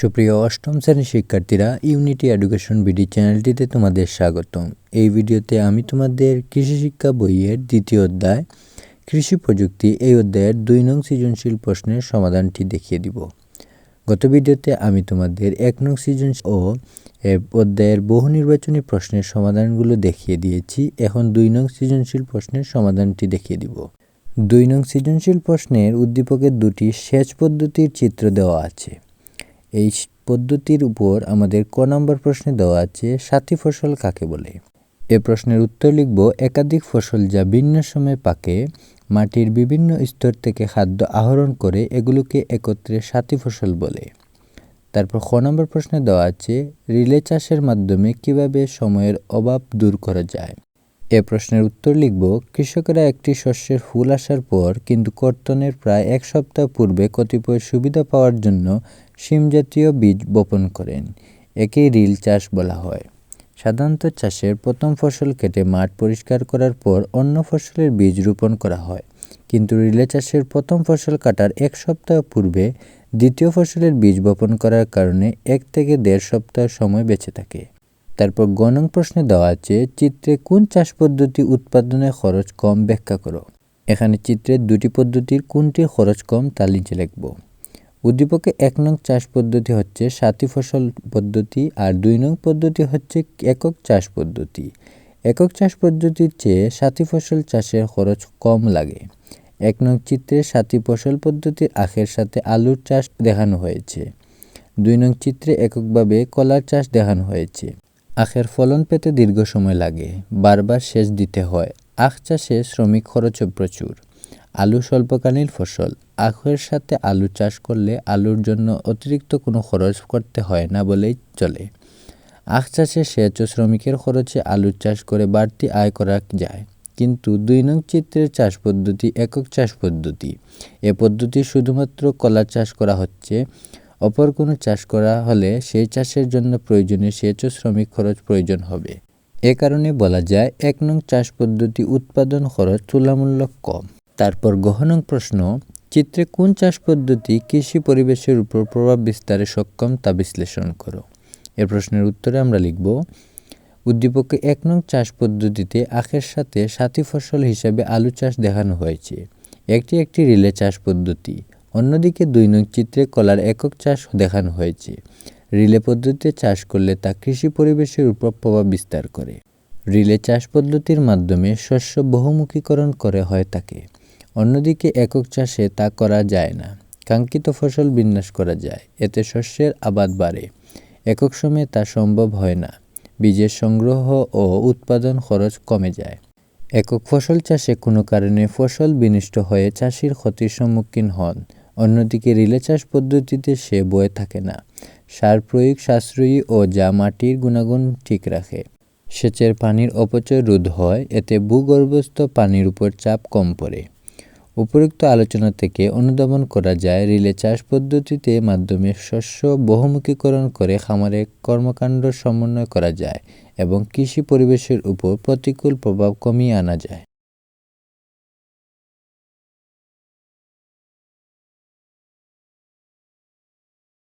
সুপ্রিয় অষ্টম শ্রেণির শিক্ষার্থীরা ইউনিটি এডুকেশন বিডি চ্যানেলটিতে তোমাদের স্বাগতম। এই ভিডিওতে আমি তোমাদের কৃষি শিক্ষা বইয়ের দ্বিতীয় অধ্যায়, কৃষি প্রযুক্তি, এই অধ্যায়ের দুই নং সৃজনশীল প্রশ্নের সমাধানটি দেখিয়ে দিব। গত ভিডিওতে আমি তোমাদের এক নং সৃজনশীল ও অধ্যায়ের বহু নির্বাচনী প্রশ্নের সমাধানগুলো দেখিয়ে দিয়েছি। এখন দুই নং সৃজনশীল প্রশ্নের সমাধানটি দেখিয়ে দিব। দুই নং সৃজনশীল প্রশ্নের উদ্দীপকের দুটি সেচ পদ্ধতির চিত্র দেওয়া আছে। এই পদ্ধতির উপর আমাদের ক নম্বর প্রশ্নে দেওয়া আছে সাথী ফসল কাকে বলে? এ প্রশ্নের উত্তর লিখব, একাধিক ফসল যা ভিন্ন সময়ে পাকে, মাটির বিভিন্ন স্তর থেকে খাদ্য আহরণ করে এগুলোকে একত্রে সাথী ফসল বলে। তারপর খ নম্বর প্রশ্নে দেওয়া আছে, রিলে চাষের মাধ্যমে কীভাবে সময়ের অভাব দূর করা যায়? এ প্রশ্নের উত্তর লিখব, কৃষকেরা একটি শস্যের ফুল আসার পর কিন্তু কর্তনের প্রায় এক সপ্তাহ পূর্বে কতিপয় সুবিধা পাওয়ার জন্য শিম জাতীয় বীজ বপন করেন। একেই রিল চাষ বলা হয়। সাধারণত চাষের প্রথম ফসল কেটে মাঠ পরিষ্কার করার পর অন্য ফসলের বীজ রোপণ করা হয়। কিন্তু রিলে চাষের প্রথম ফসল কাটার এক সপ্তাহ পূর্বে দ্বিতীয় ফসলের বীজ বপন করার কারণে এক থেকে দেড় সপ্তাহ সময় বেঁচে থাকে। তারপর গণং প্রশ্নে দেওয়া আছে, চিত্রে কোন চাষ পদ্ধতি উৎপাদনে খরচ কম ব্যাখ্যা করো। এখানে চিত্রের দুটি পদ্ধতির কোনটির খরচ কম তা নিচে লিখব। উদ্দীপকে এক নং চাষ পদ্ধতি হচ্ছে সাথী ফসল পদ্ধতি আর দুই নং পদ্ধতি হচ্ছে একক চাষ পদ্ধতি। একক চাষ পদ্ধতির চেয়ে সাথী ফসল চাষের খরচ কম লাগে। এক নং চিত্রে সাথী ফসল পদ্ধতির আখের সাথে আলুর চাষ দেখানো হয়েছে। দুই নং চিত্রে এককভাবে কলার চাষ দেখানো হয়েছে। আখের ফলন পেতে দীর্ঘ সময় লাগে। বারবার সেচ দিতে হয়। আখ চাষে শ্রমিক খরচও প্রচুর। আলু স্বল্পকালীন ফসল। আখের সাথে আলু চাষ করলে আলুর জন্য অতিরিক্ত কোনো খরচ করতে হয় না বলেই চলে। আখ চাষে সেচ ও শ্রমিকের খরচে আলু চাষ করে বাড়তি আয় করা যায়। কিন্তু দুই নং চিত্রের চাষ পদ্ধতি একক চাষ পদ্ধতি। এ পদ্ধতি শুধুমাত্র কলা চাষ করা হচ্ছে। অপর কোনো চাষ করা হলে সেই চাষের জন্য প্রয়োজনীয় সেচ ও শ্রমিক খরচ প্রয়োজন হবে। এ কারণে বলা যায়, এক নং চাষ পদ্ধতি উৎপাদন খরচ তুলনামূলক কম। তারপর গহনং প্রশ্ন, চিত্রে কোন চাষ পদ্ধতি কৃষি পরিবেশের উপর প্রভাব বিস্তারে সক্ষম তা বিশ্লেষণ করো। এ প্রশ্নের উত্তরে আমরা লিখব, উদ্দীপকে এক নং চাষ পদ্ধতিতে আখের সাথে সাথী ফসল হিসাবে আলু চাষ দেখানো হয়েছে। একটি একটি রিলে চাষ পদ্ধতি। অন্যদিকে নং চিত্রে কলার একক চাষ দেখানো হয়েছে। রিলে পদ্ধতিতে চাষ করলে তা কৃষি পরিবেশের উপর প্রভাব বিস্তার করে। রিলে চাষ পদ্ধতির মাধ্যমে শস্য বহুমুখীকরণ করে হয় তাকে। অন্যদিকে একক চাষে তা করা যায় না। কাঙ্ক্ষিত ফসল বিন্যাস করা যায়। এতে শস্যের আবাদ বাড়ে। একক সময়ে তা সম্ভব হয় না। বীজের সংগ্রহ ও উৎপাদন খরচ কমে যায়। একক ফসল চাষে কোনো কারণে ফসল বিনষ্ট হয়ে চাষির ক্ষতির সম্মুখীন হন। অন্যদিকে রিলে চাষ পদ্ধতিতে সে বয়ে থাকে না। সার প্রয়োগ সাশ্রয়ী ও যা মাটির গুণাগুণ ঠিক রাখে। সেচের পানির অপচয় রোধ হয়, এতে ভূগর্ভস্থ পানির উপর চাপ কম পড়ে। উপরোক্ত আলোচনা থেকে অনুধাবন করা যায়, রিলে চাষ পদ্ধতিতে মাধ্যমে শস্য বহুমুখীকরণ করে খামারে কর্মকাণ্ড সমন্বয় করা যায় এবং কৃষি পরিবেশের উপর প্রতিকূল প্রভাব কমিয়ে আনা যায়।